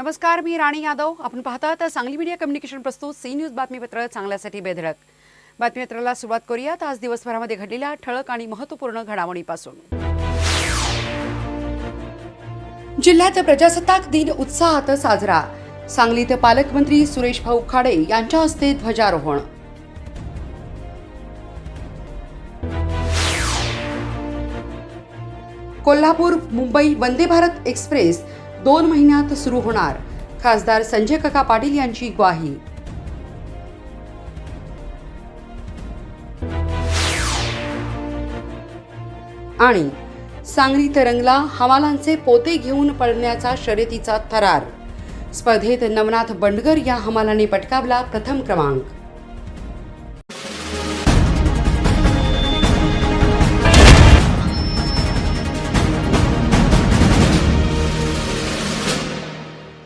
नमस्कार मी राणी यादव. आपण पाहता तर सांगली मीडिया कम्युनिकेशन प्रस्तुत सी न्यूज बातमीपत्र चांगल्यासाठी बेधडक. बातमीपत्राला सुरुवात करूयात. आज दिवसभरामध्ये घडलेल्या ठळक आणि महत्त्वपूर्ण घडामोडीपासून. जिल्ह्यात प्रजासत्ताक दिन उत्साहात साजरा. सांगलीत पालकमंत्री सुरेश भाऊ खाडे यांच्या हस्ते ध्वजारोहण. कोल्हापूर मुंबई वंदे भारत एक्सप्रेस दोन महिन्यात सुरू होणार. खासदार संजय काका पाटील यांची ग्वाही. आणि सांगलीत रंगला हमालांचे पोते घेऊन पळण्याचा शर्यतीचा थरार. स्पर्धेत नवनाथ बंडगर या हमालाने पटकावला प्रथम क्रमांक.